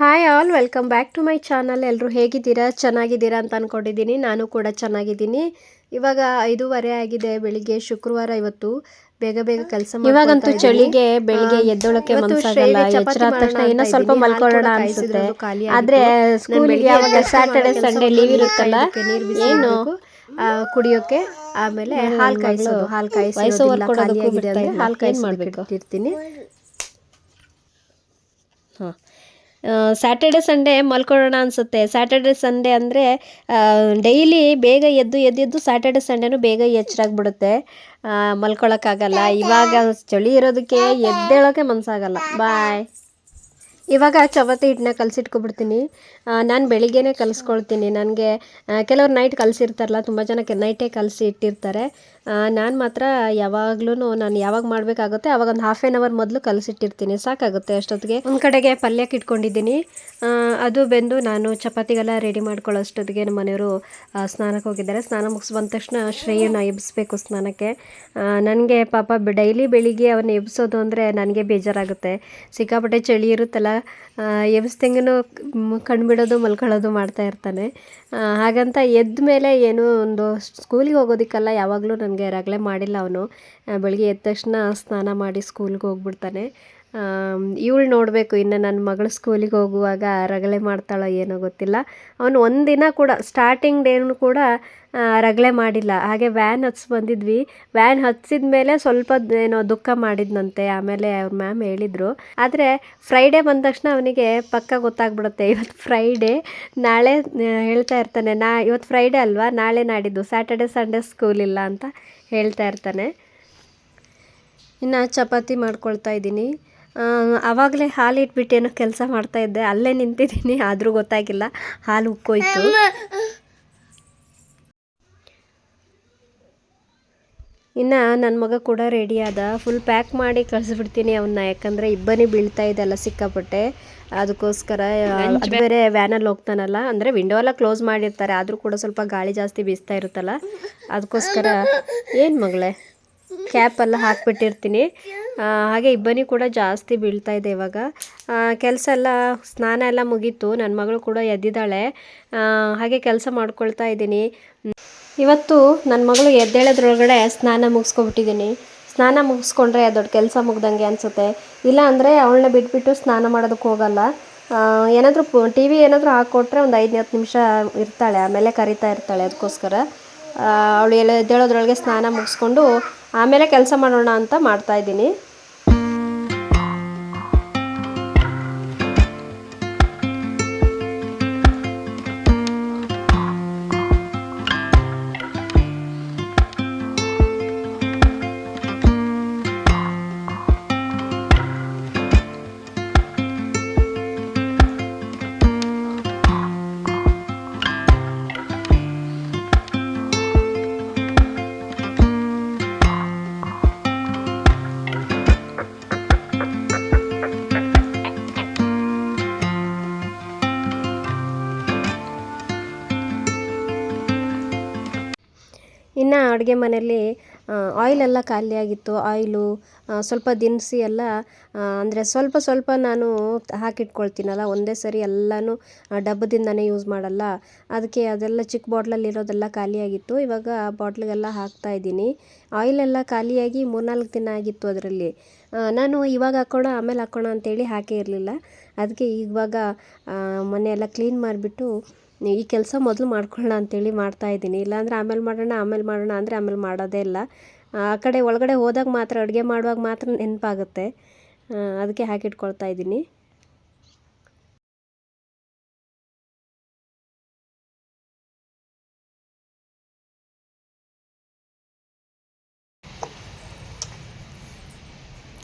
Hi all welcome back to my channel ಎಲ್ಲರೂ ಹೇಗಿದ್ದೀರಾ? ಚೆನ್ನಾಗಿದ್ದೀರಾ ಅಂತ ಅಂದ್ಕೊಂಡಿದ್ದೀನಿ ನಾನು ಕೂಡ ಚೆನ್ನಾಗಿದ್ದೀನಿ. ಇವಾಗ ಐದೂವರೆ ಆಗಿದೆ. ಬೆಳಿಗ್ಗೆ ಶುಕ್ರವಾರ ಇವತ್ತು ಬೇಗ ಬೇಗ ಕೆಲಸ ಇವಾಗಂತೂ ಚಳಿಗೆ ಬೆಳಿಗ್ಗೆ ಎದ್ದೊಳಕ್ಕೆ ಮನಸ್ಸಾಗಲ್ಲ ಎಚ್ಚರ ತಕ್ಷಣ ಇನ್ನೂ ಸ್ವಲ್ಪ ಮಲ್ಕೊಳ್ಳೋಣ ಅನ್ಸುತ್ತೆ. ಆದ್ರೆ ಸ್ಕೂಲಿಗೆ ಯಾವಾಗ ಸ್ಯಾಟರ್ಡೆ ಸಂಡೇ ಲೀವ್ ಇರುತ್ತಲ್ಲ? ಏನು? ಕುಡಿಯೋಕೆ ಆಮೇಲೆ ಹಾಲು ಕಾಯಿಸೋದು. ಹಾಲು ಕಾಯಿಸಿ ವಯಸ್ಸು work ಕೊಡೋದಕ್ಕೂ ಬಿಡ್ತಾ ಇಲ್ಲ. ಹಾಲು ಕಾಯಿಸಿ ಮಾಡ್ಬೇಕು? ಇರ್ತೀನಿ ಹಾಂ. ಸ್ಯಾಟರ್ಡೆ ಸಂಡೇ ಮಲ್ಕೊಳ್ಳೋಣ ಅನಿಸುತ್ತೆ. ಸ್ಯಾಟರ್ಡೆ ಸಂಡೇ ಅಂದರೆ ಡೈಲಿ ಬೇಗ ಎದ್ದು ಎದ್ದು ಎದ್ದು ಸ್ಯಾಟರ್ಡೆ ಸಂಡೇನೂ ಬೇಗ ಎಚ್ಚರಾಗ್ಬಿಡುತ್ತೆ. ಮಲ್ಕೊಳ್ಳೋಕ್ಕಾಗಲ್ಲ. ಇವಾಗ ಚಳಿ ಇರೋದಕ್ಕೆ ಎದ್ದೇಳೋಕ್ಕೆ ಮನಸ್ಸಾಗಲ್ಲ ಬಾಯ್ ಇವಾಗ ಚಪಾತಿ ಹಿಟ್ಟನ್ನ ಕಲಸಿಟ್ಕೊಬಿಡ್ತೀನಿ. ನಾನು ಬೆಳಿಗ್ಗೆನೇ ಕಲಿಸ್ಕೊಳ್ತೀನಿ. ನನಗೆ ಕೆಲವ್ರು ನೈಟ್ ಕಲಸಿರ್ತಾರಲ್ಲ ತುಂಬ ಜನಕ್ಕೆ ನೈಟೇ ಕಲಸಿ ಇಟ್ಟಿರ್ತಾರೆ. ನಾನು ಮಾತ್ರ ಯಾವಾಗ್ಲೂ ನಾನು ಯಾವಾಗ ಮಾಡಬೇಕಾಗುತ್ತೆ ಆವಾಗ ಒಂದು ಹಾಫ್ ಆನ್ ಅವರ್ ಮೊದಲು ಕಲಸಿಟ್ಟಿರ್ತೀನಿ. ಸಾಕಾಗುತ್ತೆ ಅಷ್ಟೊತ್ತಿಗೆ. ಒಂದು ಕಡೆಗೆ ಪಲ್ಯಕ್ಕೆ ಇಟ್ಕೊಂಡಿದ್ದೀನಿ ಅದು ಬೆಂದು ನಾನು ಚಪಾತಿಗೆಲ್ಲ ರೆಡಿ ಮಾಡ್ಕೊಳ್ಳೋ ಅಷ್ಟೊತ್ತಿಗೆ ನಮ್ಮ ಮನೆಯವರು ಸ್ನಾನಕ್ಕೆ ಹೋಗಿದ್ದಾರೆ. ಸ್ನಾನ ಮುಗಿಸ್ ಬಂದ ತಕ್ಷಣ ಶ್ರೇಯನ ಎಬ್ಬಿಸ್ಬೇಕು ಸ್ನಾನಕ್ಕೆ. ನನಗೆ ಪಾಪ ಡೈಲಿ ಬೆಳಿಗ್ಗೆ ಅವನ್ನ ಎಬ್ಬಿಸೋದು ಅಂದರೆ ನನಗೆ ಬೇಜಾರಾಗುತ್ತೆ. ಸಿಕ್ಕಾಪಟ್ಟೆ ಚಳಿ ಇರುತ್ತಲ್ಲ ಎಬ್ಬಿಸ್ದಂಗೂ ಕಣ್ಬಿಡೋದು, ಮಲ್ಕೊಳ್ಳೋದು ಮಾಡ್ತಾ ಇರ್ತಾನೆ. ಹಾಗಂತ ಎದ್ದ ಮೇಲೆ ಏನು ಒಂದು ಸ್ಕೂಲಿಗೆ ಹೋಗೋದಕ್ಕೆಲ್ಲ, ಯಾವಾಗಲೂ ನನಗೆ ರಗಳೆ ಮಾಡಿಲ್ಲ ಅವನು. ಬೆಳಗ್ಗೆ ಎದ್ದ ತಕ್ಷಣ ಸ್ನಾನ ಮಾಡಿ ಸ್ಕೂಲ್ಗೆ ಹೋಗ್ಬಿಡ್ತಾನೆ. ಇವಳು ನೋಡಬೇಕು, ಇನ್ನು ನನ್ನ ಮಗಳು ಸ್ಕೂಲಿಗೆ ಹೋಗುವಾಗ ರಗಳೆ ಮಾಡ್ತಾಳೋ ಏನೋ ಗೊತ್ತಿಲ್ಲ. ಅವನು ಒಂದಿನ ಕೂಡ ಸ್ಟಾರ್ಟಿಂಗ್ ಡೇನು ಕೂಡ ರಗಳೆ ಮಾಡಿಲ್ಲ. ಹಾಗೆ ವ್ಯಾನ್ ಹತ್ಸಿ ಬಂದಿದ್ವಿ. ವ್ಯಾನ್ ಹತ್ಸಿದ ಮೇಲೆ ಸ್ವಲ್ಪ ಏನೋ ದುಃಖ ಮಾಡಿದ್ನಂತೆ, ಆಮೇಲೆ ಅವ್ರ ಮ್ಯಾಮ್ ಹೇಳಿದರು. ಆದರೆ ಫ್ರೈಡೇ ಬಂದ ತಕ್ಷಣ ಅವನಿಗೆ ಪಕ್ಕ ಗೊತ್ತಾಗ್ಬಿಡುತ್ತೆ ಇವತ್ತು ಫ್ರೈಡೇ ನಾಳೆ ಹೇಳ್ತಾ ಇರ್ತಾನೆ, ನಾ ಇವತ್ತು ಫ್ರೈಡೇ ಅಲ್ವಾ? ನಾಳೆ ನಾಡಿದ್ದು ಸ್ಯಾಟರ್ಡೆ ಸಂಡೇ ಸ್ಕೂಲ್ ಇಲ್ಲ ಅಂತ ಹೇಳ್ತಾ ಇರ್ತಾನೆ. ಇನ್ನು ಚಪಾತಿ ಮಾಡ್ಕೊಳ್ತಾ ಇದ್ದೀನಿ ಆವಾಗಲೇ ಹಾಲು ಇಟ್ಬಿಟ್ಟು ಏನೋ ಕೆಲಸ ಮಾಡ್ತಾ ಇದ್ದೆ. ಅಲ್ಲೇ ನಿಂತಿದ್ದೀನಿ ಆದರೂ ಗೊತ್ತಾಗಿಲ್ಲ. ಹಾಲು ಉಕ್ಕೋಯ್ತು. ಇನ್ನು ನನ್ನ ಮಗ ಕೂಡ ರೆಡಿ ಆದ. ಫುಲ್ ಪ್ಯಾಕ್ ಮಾಡಿ ಕಳಿಸ್ಬಿಡ್ತೀನಿ ಅವನ್ನ ಯಾಕಂದರೆ ಇಬ್ಬನಿ ಬೀಳ್ತಾ ಇದೆಲ್ಲ ಸಿಕ್ಕಾಪಟ್ಟೆ. ಅದಕ್ಕೋಸ್ಕರ ಅದು ಬೇರೆ ವ್ಯಾನಲ್ಲಿ ಹೋಗ್ತಾನಲ್ಲ. ಅಂದರೆ ವಿಂಡೋ ಎಲ್ಲ ಕ್ಲೋಸ್ ಮಾಡಿರ್ತಾರೆ. ಆದರೂ ಕೂಡ ಸ್ವಲ್ಪ ಗಾಳಿ ಜಾಸ್ತಿ ಬೀಸ್ತಾ ಇರುತ್ತಲ್ಲ. ಅದಕ್ಕೋಸ್ಕರ ಏನು ಮಗಳೇ? ಕ್ಯಾಪ್ ಎಲ್ಲ ಹಾಕ್ಬಿಟ್ಟಿರ್ತೀನಿ. ಹಾಗೆ ಇಬ್ಬನಿ ಕೂಡ ಜಾಸ್ತಿ ಬೀಳ್ತಾ ಇದೆ ಇವಾಗ. ಕೆಲಸ ಎಲ್ಲ, ಸ್ನಾನ ಎಲ್ಲ ಮುಗೀತು. ನನ್ನ ಮಗಳು ಕೂಡ ಎದ್ದಿದ್ದಾಳೆ. ಹಾಗೆ ಕೆಲಸ ಮಾಡ್ಕೊಳ್ತಾ ಇದ್ದೀನಿ. ಇವತ್ತು ನನ್ನ ಮಗಳು ಎದ್ದೇಳೋದ್ರೊಳಗಡೆ ಸ್ನಾನ ಮುಗಿಸ್ಕೊಬಿಟ್ಟಿದ್ದೀನಿ. ಸ್ನಾನ ಮುಗಿಸ್ಕೊಂಡ್ರೆ ದೊಡ್ಡ ಕೆಲಸ ಮುಗ್ದಂಗೆ ಅನಿಸುತ್ತೆ. ಇಲ್ಲ ಅಂದರೆ ಅವಳನ್ನ ಬಿಟ್ಬಿಟ್ಟು ಸ್ನಾನ ಮಾಡೋದಕ್ಕೆ ಹೋಗಲ್ಲ. ಏನಾದರೂ ಟಿ ವಿ ಏನಾದರೂ ಹಾಕ್ಕೊಟ್ರೆ ಒಂದು ಐದು ಹತ್ತು ನಿಮಿಷ ಇರ್ತಾಳೆ. ಆಮೇಲೆ ಕರಿತಾ ಇರ್ತಾಳೆ ಅದಕ್ಕೋಸ್ಕರ ಅವಳು ಎಲ್ಲ ಎದ್ದೇಳೋದ್ರೊಳಗೆ ಸ್ನಾನ ಮುಗಿಸ್ಕೊಂಡು ಆಮೇಲೆ ಕೆಲಸ ಮಾಡೋಣ ಅಂತ ಮಾಡ್ತಾ ಇನ್ನು ಅಡುಗೆ ಮನೆಯಲ್ಲಿ ಆಯಿಲ್ ಎಲ್ಲ ಖಾಲಿಯಾಗಿತ್ತು. ಆಯಿಲು ಸ್ವಲ್ಪ ದಿನಸಿ ಎಲ್ಲ ಅಂದರೆ ಸ್ವಲ್ಪ ಸ್ವಲ್ಪ ನಾನು ಹಾಕಿಟ್ಕೊಳ್ತೀನಲ್ಲ, ಒಂದೇ ಸರಿ ಎಲ್ಲನೂ ಡಬ್ಬದಿಂದನೇ ಯೂಸ್ ಮಾಡಲ್ಲ. ಅದಕ್ಕೆ ಅದೆಲ್ಲ ಚಿಕ್ಕ ಬಾಟ್ಲಲ್ಲಿರೋದೆಲ್ಲ ಖಾಲಿಯಾಗಿತ್ತು. ಇವಾಗ ಬಾಟ್ಲಿಗೆಲ್ಲ ಹಾಕ್ತಾ ಇದ್ದೀನಿ. ಆಯಿಲೆಲ್ಲ ಖಾಲಿಯಾಗಿ ಮೂರ್ನಾಲ್ಕು ದಿನ ಆಗಿತ್ತು ಅದರಲ್ಲಿ. ನಾನು ಇವಾಗ ಹಾಕೋಣ, ಆಮೇಲೆ ಹಾಕೋಣ ಅಂತೇಳಿ ಹಾಕೇ ಇರಲಿಲ್ಲ. ಅದಕ್ಕೆ ಇವಾಗ ಮನೆಯೆಲ್ಲ ಕ್ಲೀನ್ ಮಾಡಿಬಿಟ್ಟು ಈ ಕೆಲಸ ಮೊದಲು ಮಾಡ್ಕೊಳ್ಳೋಣ ಅಂತೇಳಿ ಮಾಡ್ತಾ ಇದ್ದೀನಿ. ಇಲ್ಲಾಂದರೆ ಆಮೇಲೆ ಮಾಡೋಣ ಆಮೇಲೆ ಮಾಡೋಣ ಅಂದರೆ ಆಮೇಲೆ ಮಾಡೋದೇ ಇಲ್ಲ. ಆ ಕಡೆ ಒಳಗಡೆ ಹೋದಾಗ ಮಾತ್ರ, ಅಡುಗೆ ಮಾಡುವಾಗ ಮಾತ್ರ ನೆನಪಾಗುತ್ತೆ. ಅದಕ್ಕೆ ಹಾಕಿಟ್ಕೊಳ್ತಾ ಇದ್ದೀನಿ.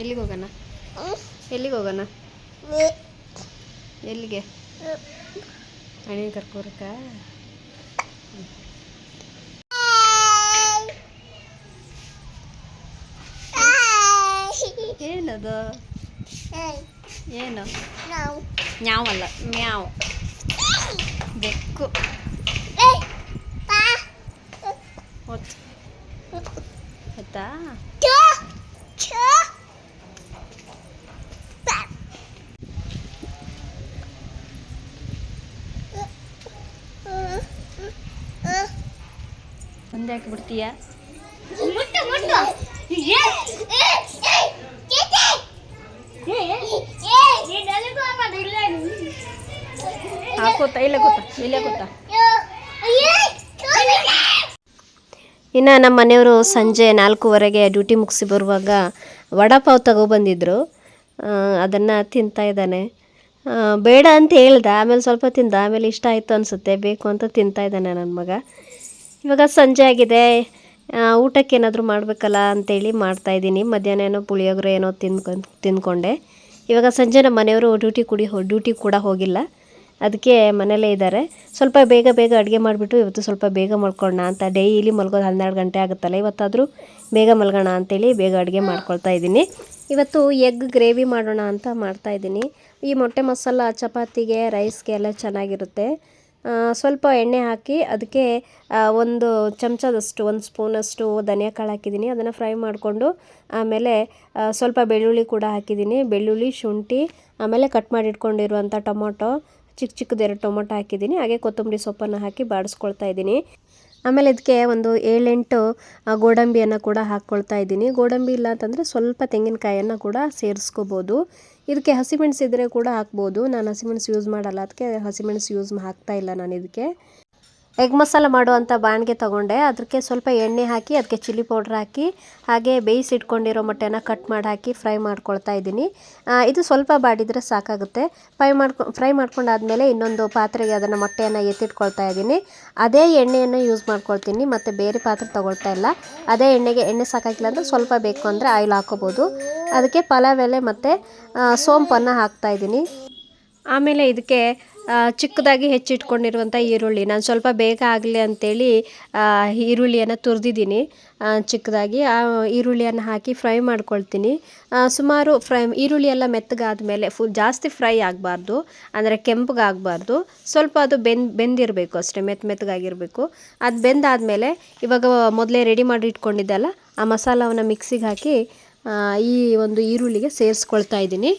ಎಲ್ಲಿಗೆ ಹೋಗೋಣ? ಎಲ್ಲಿಗೆ ಹೋಗೋಣ? ಎಲ್ಲಿಗೆ? ಅಣ್ಣ ಕರ್ಕೋರಕ್ಕ. ಏನದು? ಏನು? ನ್ಯಾವಲ್ಲ ಮ್ಯಾವ್ ಬೆಕ್ಕು ಹೊತ್ತು ಆಯ್ತಾ ಹಿಂದೆ ಹಾಕಿಬಿಡ್ತೀಯ ಹಾಕೋತ ಇಲ್ಲೇ ಗೊತ್ತಾ ಇಲ್ಲೇ ಅಯ್ಯೋ ಇನ್ನು ನಮ್ಮ ಮನೆಯವರು ಸಂಜೆ ನಾಲ್ಕೂವರೆಗೆ ಡ್ಯೂಟಿ ಮುಗಿಸಿ ಬರುವಾಗ ವಡಾಪಾವ್ ತಗೊಬಂದಿದ್ರು ಅದನ್ನು ತಿಂತಾ ಇದ್ದಾನೆ. ಬೇಡ ಅಂತ ಹೇಳ್ದೆ ಆಮೇಲೆ ಸ್ವಲ್ಪ ತಿಂದ ಆಮೇಲೆ ಇಷ್ಟ ಆಯಿತು ಅನಿಸುತ್ತೆ ಬೇಕು ಅಂತ ತಿಂತಾ ಇದ್ದಾನೆ ನನ್ನ ಮಗ. ಇವಾಗ ಸಂಜೆ ಆಗಿದೆ. ಊಟಕ್ಕೆ ಏನಾದರೂ ಮಾಡಬೇಕಲ್ಲ ಅಂತೇಳಿ ಮಾಡ್ತಾಯಿದ್ದೀನಿ ಮಧ್ಯಾಹ್ನ ಏನೋ ಪುಳಿಯೋಗರೆ ಏನೋ ತಿನ್ಕೊಂಡು. ತಿಂದ್ಕೊಂಡೆ ಇವಾಗ ಸಂಜೆ ನಮ್ಮ ಮನೆಯವರು ಡ್ಯೂಟಿ ಕುಡಿ ಡ್ಯೂಟಿ ಕೂಡ ಹೋಗಿಲ್ಲ. ಅದಕ್ಕೆ ಮನೇಲೇ ಇದ್ದಾರೆ. ಸ್ವಲ್ಪ ಬೇಗ ಬೇಗ ಅಡುಗೆ ಮಾಡಿಬಿಟ್ಟು ಇವತ್ತು ಸ್ವಲ್ಪ ಬೇಗ ಮಲ್ಕೊಳ್ಳೋಣ ಅಂತ ಡೈಲಿ ಮಲ್ಗೋದು ಹನ್ನೆರಡು ಗಂಟೆ ಆಗುತ್ತಲ್ಲ, ಇವತ್ತಾದರೂ ಬೇಗ ಮಲ್ಗೋಣ ಅಂತೇಳಿ ಬೇಗ ಅಡುಗೆ ಮಾಡ್ಕೊಳ್ತಾ ಇದ್ದೀನಿ. ಇವತ್ತು ಎಗ್ ಗ್ರೇವಿ ಮಾಡೋಣ ಅಂತ ಮಾಡ್ತಾಯಿದ್ದೀನಿ ಈ ಮೊಟ್ಟೆ ಮಸಾಲ, ಚಪಾತಿಗೆ, ರೈಸ್ಗೆ ಎಲ್ಲ ಚೆನ್ನಾಗಿರುತ್ತೆ. ಸ್ವಲ್ಪ ಎಣ್ಣೆ ಹಾಕಿ ಅದಕ್ಕೆ ಒಂದು ಚಮಚದಷ್ಟು, ಒಂದು ಸ್ಪೂನಷ್ಟು ಧನಿಯಾ ಕಾಳು ಹಾಕಿದ್ದೀನಿ. ಅದನ್ನು ಫ್ರೈ ಮಾಡಿಕೊಂಡು, ಆಮೇಲೆ ಸ್ವಲ್ಪ ಬೆಳ್ಳುಳ್ಳಿ ಕೂಡ ಹಾಕಿದ್ದೀನಿ. ಬೆಳ್ಳುಳ್ಳಿ, ಶುಂಠಿ, ಆಮೇಲೆ ಕಟ್ ಮಾಡಿಟ್ಕೊಂಡಿರುವಂಥ ಟೊಮೊಟೊ ಚಿಕ್ಕ ಚಿಕ್ಕದ ಎರಡು ಟೊಮೊಟೊ ಹಾಕಿದ್ದೀನಿ. ಹಾಗೆ ಕೊತ್ತಂಬರಿ ಸೊಪ್ಪನ್ನು ಹಾಕಿ ಬಾಡಿಸ್ಕೊಳ್ತಾ ಇದ್ದೀನಿ. ಆಮೇಲೆ ಇದಕ್ಕೆ ಒಂದು ಏಳೆಂಟು ಗೋಡಂಬಿಯನ್ನು ಕೂಡ ಹಾಕ್ಕೊಳ್ತಾ ಇದ್ದೀನಿ. ಗೋಡಂಬಿ ಇಲ್ಲ ಅಂತಂದರೆ ಸ್ವಲ್ಪ ತೆಂಗಿನಕಾಯನ್ನು ಕೂಡ ಸೇರಿಸ್ಕೋಬೋದು. ಇದಕ್ಕೆ ಹಸಿಮೆಣಸು ಇದ್ದರೆ ಕೂಡ ಹಾಕ್ಬೋದು. ನಾನು ಹಸಿಮೆಣಸು ಯೂಸ್ ಮಾಡಲ್ಲ. ಅದಕ್ಕೆ ಹಸಿಮೆಣಸು ಯೂಸ್ ಹಾಕ್ತಾ ಇಲ್ಲ ನಾನು ಇದಕ್ಕೆ. ಎಗ್ ಮಸಾಲ ಮಾಡುವಂಥ ಬಾಣಿಗೆ ತೊಗೊಂಡೆ. ಅದಕ್ಕೆ ಸ್ವಲ್ಪ ಎಣ್ಣೆ ಹಾಕಿ ಅದಕ್ಕೆ ಚಿಲ್ಲಿ ಪೌಡ್ರ್ ಹಾಕಿ, ಹಾಗೆ ಬೇಯಿಸಿ ಇಟ್ಕೊಂಡಿರೋ ಮೊಟ್ಟೆನ ಕಟ್ ಮಾಡಿ ಹಾಕಿ ಫ್ರೈ ಮಾಡ್ಕೊಳ್ತಾ ಇದ್ದೀನಿ. ಇದು ಸ್ವಲ್ಪ ಬಾಡಿದರೆ ಸಾಕಾಗುತ್ತೆ. ಫ್ರೈ ಮಾಡ್ಕೊ, ಫ್ರೈ ಮಾಡ್ಕೊಂಡಾದಮೇಲೆ ಇನ್ನೊಂದು ಪಾತ್ರೆಗೆ ಅದನ್ನು ಮೊಟ್ಟೆಯನ್ನು ಎತ್ತಿಟ್ಕೊಳ್ತಾ ಇದ್ದೀನಿ. ಅದೇ ಎಣ್ಣೆಯನ್ನು ಯೂಸ್ ಮಾಡ್ಕೊಳ್ತೀನಿ, ಮತ್ತು ಬೇರೆ ಪಾತ್ರೆ ತೊಗೊಳ್ತಾ ಇಲ್ಲ. ಅದೇ ಎಣ್ಣೆಗೆ, ಎಣ್ಣೆ ಸಾಕಾಗಿಲ್ಲ ಅಂದರೆ ಸ್ವಲ್ಪ ಬೇಕು ಅಂದರೆ ಆಯಿಲ್ ಹಾಕೋಬೋದು. ಅದಕ್ಕೆ ಪಲಾವ್ ಎಲೆ ಮತ್ತು ಸೋಂಪನ್ನು ಹಾಕ್ತಾ ಇದ್ದೀನಿ. ಆಮೇಲೆ ಇದಕ್ಕೆ ಚಿಕ್ಕದಾಗಿ ಹೆಚ್ಚಿಟ್ಕೊಂಡಿರುವಂಥ ಈರುಳ್ಳಿ. ನಾನು ಸ್ವಲ್ಪ ಬೇಗ ಆಗಲಿ ಅಂತೇಳಿ ಆ, ಈರುಳ್ಳಿಯನ್ನು ತುರಿದಿದ್ದೀನಿ. ಚಿಕ್ಕದಾಗಿ ಆ ಈರುಳ್ಳಿಯನ್ನು ಹಾಕಿ ಫ್ರೈ ಮಾಡ್ಕೊಳ್ತೀನಿ. ಸುಮಾರು ಫ್ರೈ ಈರುಳ್ಳಿ ಎಲ್ಲ ಮೆತ್ತಗಾದ್ಮೇಲೆ ಫುಲ್ ಜಾಸ್ತಿ ಫ್ರೈ ಆಗಬಾರ್ದು. ಅಂದರೆ ಕೆಂಪಗಾಗಬಾರ್ದು. ಸ್ವಲ್ಪ ಅದು ಬೆಂದ್ ಬೆಂದಿರಬೇಕು ಅಷ್ಟೇ ಮೆತ್ತ ಮೆತ್ತಗಾಗಿರಬೇಕು ಅದು ಬೆಂದಾದಮೇಲೆ ಇವಾಗ ಮೊದಲೇ ರೆಡಿ ಮಾಡಿ ಇಟ್ಕೊಂಡಿದ್ದಲ್ಲ ಆ ಮಸಾಲವನ್ನು ಮಿಕ್ಸಿಗೆ ಹಾಕಿ ಈ ಒಂದು ಈರುಳ್ಳಿಗೆ ಸೇರಿಸ್ಕೊಳ್ತಾ ಇದ್ದೀನಿ.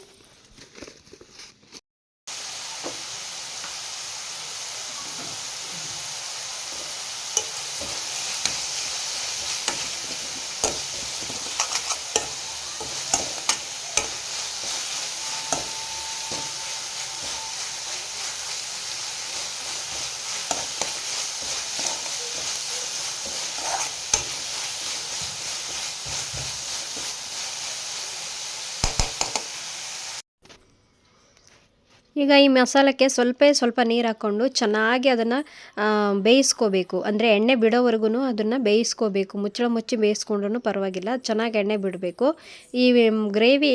ಈಗ ಈ ಮಸಾಲಕ್ಕೆ ಸ್ವಲ್ಪ ಸ್ವಲ್ಪ ನೀರು ಹಾಕ್ಕೊಂಡು ಚೆನ್ನಾಗಿ ಅದನ್ನು ಬೇಯಿಸ್ಕೋಬೇಕು. ಅಂದರೆ ಎಣ್ಣೆ ಬಿಡೋವರೆಗೂ ಅದನ್ನು ಬೇಯಿಸ್ಕೋಬೇಕು. ಮುಚ್ಚಳ ಮುಚ್ಚಿ ಬೇಯಿಸ್ಕೊಂಡ್ರೂ ಪರವಾಗಿಲ್ಲ. ಚೆನ್ನಾಗಿ ಎಣ್ಣೆ ಬಿಡಬೇಕು. ಈ ಗ್ರೇವಿ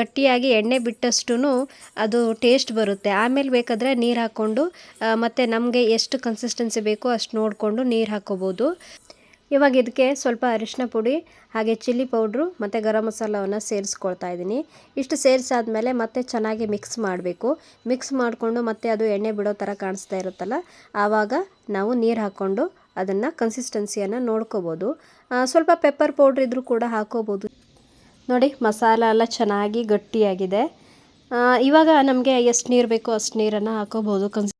ಗಟ್ಟಿಯಾಗಿ ಎಣ್ಣೆ ಬಿಟ್ಟಷ್ಟು ಅದು ಟೇಸ್ಟ್ ಬರುತ್ತೆ. ಆಮೇಲೆ ಬೇಕಾದರೆ ನೀರು ಹಾಕ್ಕೊಂಡು ಮತ್ತು ನಮಗೆ ಎಷ್ಟು ಕನ್ಸಿಸ್ಟೆನ್ಸಿ ಬೇಕೋ ಅಷ್ಟು ನೋಡಿಕೊಂಡು ನೀರು ಹಾಕ್ಕೋಬೋದು ಇವಾಗ ಇದಕ್ಕೆ ಸ್ವಲ್ಪ ಅರಿಶಿನ ಪುಡಿ, ಹಾಗೆ ಚಿಲ್ಲಿ ಪೌಡ್ರು ಮತ್ತು ಗರಂ ಮಸಾಲವನ್ನು ಸೇರಿಸ್ಕೊಳ್ತಾ ಇದ್ದೀನಿ. ಇಷ್ಟು ಸೇರಿಸಾದ್ಮೇಲೆ ಮತ್ತೆ ಚೆನ್ನಾಗಿ ಮಿಕ್ಸ್ ಮಾಡಬೇಕು. ಮಿಕ್ಸ್ ಮಾಡಿಕೊಂಡು ಮತ್ತೆ ಅದು ಎಣ್ಣೆ ಬಿಡೋ ಥರ ಕಾಣಿಸ್ತಾ ಇರುತ್ತಲ್ಲ, ಆವಾಗ ನಾವು ನೀರು ಹಾಕ್ಕೊಂಡು ಅದನ್ನು ಕನ್ಸಿಸ್ಟೆನ್ಸಿಯನ್ನು ನೋಡ್ಕೋಬೋದು. ಸ್ವಲ್ಪ ಪೆಪ್ಪರ್ ಪೌಡ್ರ್ ಇದ್ದರೂ ಕೂಡ ಹಾಕೋಬೋದು. ನೋಡಿ, ಮಸಾಲ ಎಲ್ಲ ಚೆನ್ನಾಗಿ ಗಟ್ಟಿಯಾಗಿದೆ. ಇವಾಗ ನಮಗೆ ಎಷ್ಟು ನೀರು ಬೇಕೋ ಅಷ್ಟು ನೀರನ್ನು ಹಾಕೋಬೋದು. ಕನ್ಸ್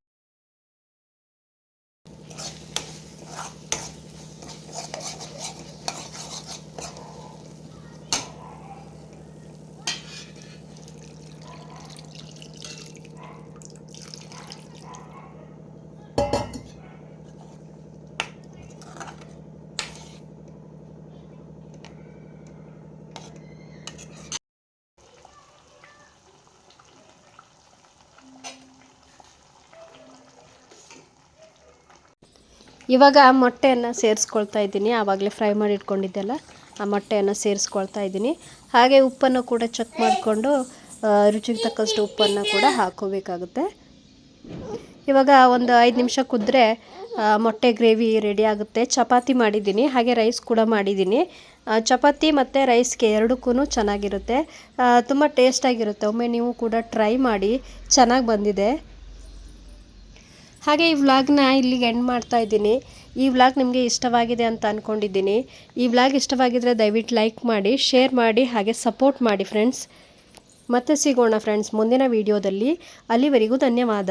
ಇವಾಗ ಮೊಟ್ಟೆಯನ್ನು ಸೇರಿಸ್ಕೊಳ್ತಾ ಇದ್ದೀನಿ. ಆವಾಗಲೇ ಫ್ರೈ ಮಾಡಿ ಇಟ್ಕೊಂಡಿದ್ದೆಲ್ಲ. ಆ ಮೊಟ್ಟೆಯನ್ನು ಸೇರಿಸ್ಕೊಳ್ತಾ ಇದ್ದೀನಿ. ಹಾಗೆ ಉಪ್ಪನ್ನು ಕೂಡ ಚೆಕ್ ಮಾಡಿಕೊಂಡು ರುಚಿಗೆ ತಕ್ಕಷ್ಟು ಉಪ್ಪನ್ನು ಕೂಡ ಹಾಕೋಬೇಕಾಗುತ್ತೆ. ಇವಾಗ ಒಂದು ಐದು ನಿಮಿಷ ಕುದ್ರೆ ಮೊಟ್ಟೆ ಗ್ರೇವಿ ರೆಡಿ ಆಗುತ್ತೆ. ಚಪಾತಿ ಮಾಡಿದ್ದೀನಿ. ಹಾಗೆ ರೈಸ್ ಕೂಡ ಮಾಡಿದ್ದೀನಿ. ಚಪಾತಿ ಮತ್ತು ರೈಸ್ಗೆ ಎರಡಕ್ಕೂ ಚೆನ್ನಾಗಿರುತ್ತೆ. ತುಂಬ ಟೇಸ್ಟಾಗಿರುತ್ತೆ ಒಮ್ಮೆ ನೀವು ಕೂಡ ಟ್ರೈ ಮಾಡಿ ಚೆನ್ನಾಗಿ ಬಂದಿದೆ. ಹಾಗೆ ಈ ವ್ಲಾಗ್ನ ಇಲ್ಲಿಗೆ ಎಂಡ್ ಮಾಡ್ತಾ ಇದ್ದೀನಿ. ಈ ವ್ಲಾಗ್ ನಿಮಗೆ ಇಷ್ಟವಾಗಿದೆ ಅಂತ ಅಂದ್ಕೊಂಡಿದ್ದೀನಿ ಈ ವ್ಲಾಗ್ ಇಷ್ಟವಾಗಿದ್ದರೆ ದಯವಿಟ್ಟು ಲೈಕ್ ಮಾಡಿ, ಶೇರ್ ಮಾಡಿ, ಹಾಗೆ ಸಪೋರ್ಟ್ ಮಾಡಿ ಫ್ರೆಂಡ್ಸ್ ಮತ್ತೆ ಸಿಗೋಣ ಫ್ರೆಂಡ್ಸ್ ಮುಂದಿನ ವೀಡಿಯೋದಲ್ಲಿ ಅಲ್ಲಿವರೆಗೂ ಧನ್ಯವಾದ.